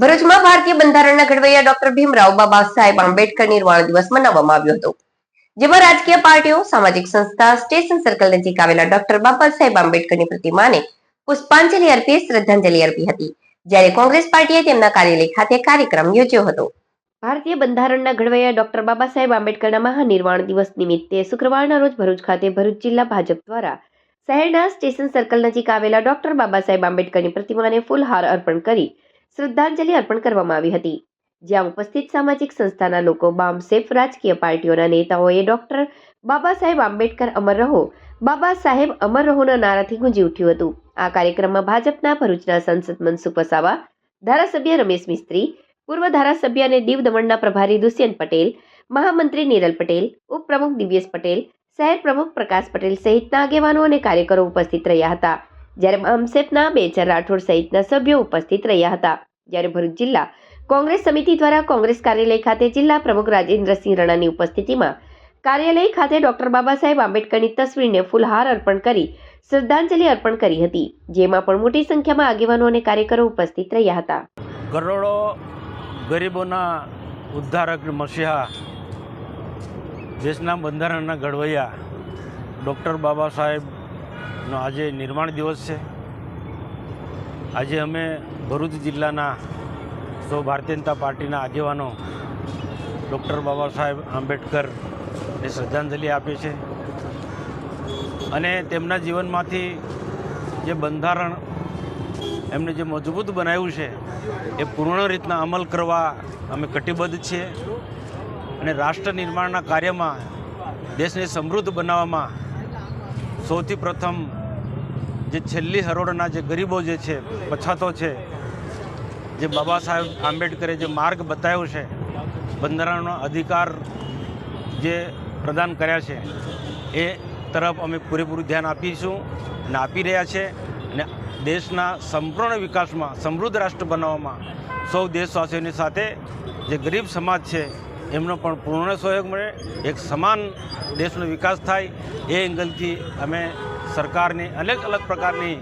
ભરૂચમાં ભારતીય બંધારણના ઘડવૈયા ડોક્ટર ભીમરાવ બાબા સાહેબ આંબેડકર નિર્વાણ દિવસ મનાવવામાં આવ્યો હતો. જેમાં રાજકીય પાર્ટીઓ, સામાજિક સંસ્થા, સ્ટેશન સર્કલ નજીક આવેલા ડોક્ટર બાબા સાહેબ આંબેડકરની પ્રતિમાને પુષ્પાંજલિ અર્પી, શ્રદ્ધાંજલિ અર્પી હતી. જ્યારે કોંગ્રેસ પાર્ટીએ તેમના કાર્યાલય ખાતે કાર્યક્રમ યોજ્યો હતો. ભારતીય બંધારણના ઘડવૈયા ડોક્ટર બાબા સાહેબ આંબેડકરના મહાનિર્વાણ દિવસ નિમિત્તે શુક્રવારના રોજ ભરૂચ ખાતે ભરૂચ જિલ્લા ભાજપ દ્વારા શહેરના સ્ટેશન સર્કલ નજીક આવેલા ડોક્ટર બાબા સાહેબ આંબેડકરની પ્રતિમાને ફૂલહાર અર્પણ કરી શ્રદ્ધાંજલિ અર્પણ કરવામાં આવી હતી. જ્યાં ઉપસ્થિત સામાજિક સંસ્થાના લોકો, બામસેફ રાજકીય પાર્ટીઓના નેતાઓએ ડોક્ટર બાબા સાહેબ આંબેડકર અમર રહો, બાબા સાહેબ અમર રહોના નારાથી ગુંજી ઉઠ્યું હતું. આ કાર્યક્રમમાં ભાજપના ભરૂચના સંસદ મનસુખ વસાવા, ધારાસભ્ય રમેશ મિસ્ત્રી, પૂર્વ ધારાસભ્ય અને દીવ દમણના પ્રભારી દુષ્યંત પટેલ, મહામંત્રી નીરલ પટેલ, ઉપપ્રમુખ દિવ્યેશ પટેલ, શહેર પ્રમુખ પ્રકાશ પટેલ સહિતના આગેવાનો અને કાર્યકરો ઉપસ્થિત રહ્યા હતા. જ્યારે આમસેપના બેચર રાઠોડ સહિતના સભ્યો ઉપસ્થિત રહ્યા હતા. જ્યારે ભરૂચ જિલ્લા કોંગ્રેસ સમિતિ દ્વારા કોંગ્રેસ કાર્યાલય ખાતે જિલ્લા પ્રમુખ રાજેન્દ્રસિંહ રણાની ઉપસ્થિતિમાં કાર્યાલય ખાતે ડોક્ટર બાબા સાહેબ આંબેડકરની તસવીરને ફૂલહાર અર્પણ કરી શ્રદ્ધાંજલિ અર્પણ કરી હતી, જેમાં પણ મોટી સંખ્યામાં આગેવાનો અને કાર્યકરો ઉપસ્થિત રહ્યા હતા. કરોડો ગરીબોના ઉદ્ધારક મસીહા, દેશના બંધારણના ઘડવૈયા, ડૉક્ટર બાબા સાહેબનો આજે નિર્માણ દિવસ છે. આજે અમે ભરૂચ જિલ્લાના સૌ ભારતીય જનતા પાર્ટીના આગેવાનો ડૉક્ટર બાબા સાહેબ આંબેડકરને શ્રદ્ધાંજલિ આપે છે અને તેમના જીવનમાંથી જે બંધારણ એમને જે મજબૂત બનાવ્યું છે, એ પૂર્ણ રીતના અમલ કરવા અમે કટિબદ્ધ છીએ. અને રાષ્ટ્ર નિર્માણના કાર્યમાં દેશને સમૃદ્ધ બનાવવામાં સૌથી પ્રથમ જે છેલ્લી હરોળના જે ગરીબો જે છે, પછાતો છે, જે બાબા સાહેબ આંબેડકરે જે માર્ગ બતાવ્યો છે, બંધારણનો અધિકાર જે પ્રદાન કર્યા છે, એ તરફ અમે પૂરેપૂરું ધ્યાન આપીશું અને આપી રહ્યા છે અને દેશના સંપૂર્ણ વિકાસમાં સમૃદ્ધ રાષ્ટ્ર બનાવવામાં સૌ દેશવાસીઓની સાથે જે ગરીબ સમાજ છે એમનો પણ પૂર્ણ સહયોગ મળે, એક સમાન દેશનો વિકાસ થાય, એ એંગલથી અમે સરકારની અનેક અલગ પ્રકારની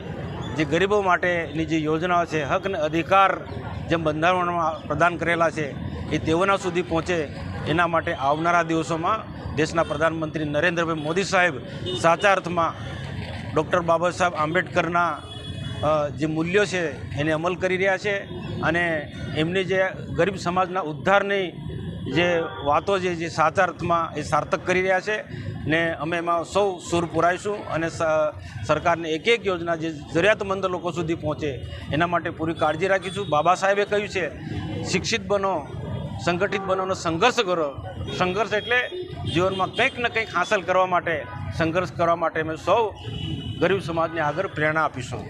જે ગરીબો માટેની જે યોજનાઓ છે, હક અને અધિકાર જેમ બંધારણમાં પ્રદાન કરેલા છે, એ તેઓના સુધી પહોંચે, એના માટે આવનારા દિવસોમાં દેશના પ્રધાનમંત્રી નરેન્દ્રભાઈ મોદી સાહેબ સાચા અર્થમાં ડૉક્ટર બાબા સાહેબ આંબેડકરના જે મૂલ્યો છે એને અમલ કરી રહ્યા છે અને એમની જે ગરીબ સમાજના ઉદ્ધારની જે વાતો છે, જે સાચા અર્થમાં એ સાર્થક કરી રહ્યા છે ને અમે એમાં સૌ સુર પુરાઈશું અને સરકારની એક એક યોજના જે જરૂરિયાતમંદ લોકો સુધી પહોંચે એના માટે પૂરી કાળજી રાખીશું. બાબા સાહેબે કહ્યું છે, શિક્ષિત બનો, સંગઠિત બનોનો સંઘર્ષ કરો. સંઘર્ષ એટલે જીવનમાં કંઈક ને કંઈક હાંસલ કરવા માટે, સંઘર્ષ કરવા માટે અમે સૌ ગરીબ સમાજને આગળ પ્રેરણા આપીશું.